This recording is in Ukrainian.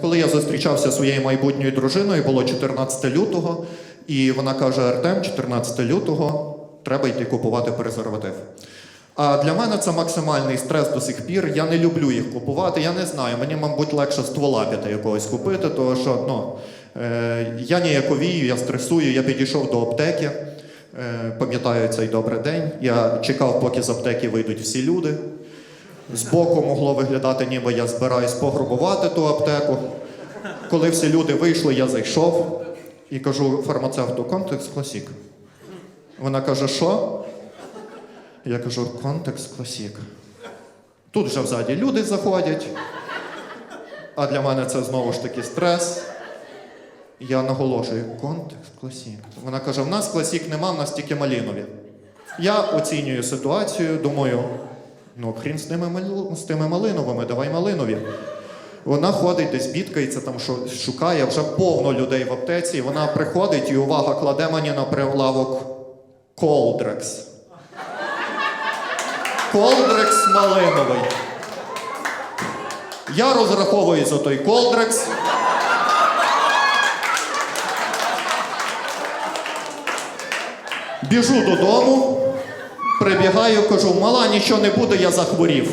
коли я зустрічався зі своєю майбутньою дружиною, було 14 лютого, і вона каже: Артем, 14 лютого треба йти купувати презерватив. А для мене це максимальний стрес до сих пір. Я не люблю їх купувати. Я не знаю. Мені, мабуть, легше ствола п'яти якогось купити, тому що ну, е, я ніяковію, я стресую, я підійшов до аптеки. Е, пам'ятаю цей добрий день. Я чекав, поки з аптеки вийдуть всі люди. Збоку могло виглядати, ніби я збираюсь пограбувати ту аптеку. Коли всі люди вийшли, я зайшов і кажу фармацевту контекст класік. Вона каже, що? Я кажу, контекст класік. Тут вже взаді люди заходять. А для мене це знову ж таки стрес. Я наголошую, контекст класік. Вона каже: в нас класік нема, в нас тільки малінові. Я оцінюю ситуацію, думаю, ну хрін з тими, мал- з тими малиновими, давай малинові. Вона ходить десь бідкається, там що шукає, вже повно людей в аптеці. Вона приходить і увага кладе мені на прилавок Колдрекс. Колдрекс малиновий. Я розраховую за той колдрекс. Біжу додому, прибігаю, кажу, мала, нічого не буде, я захворів.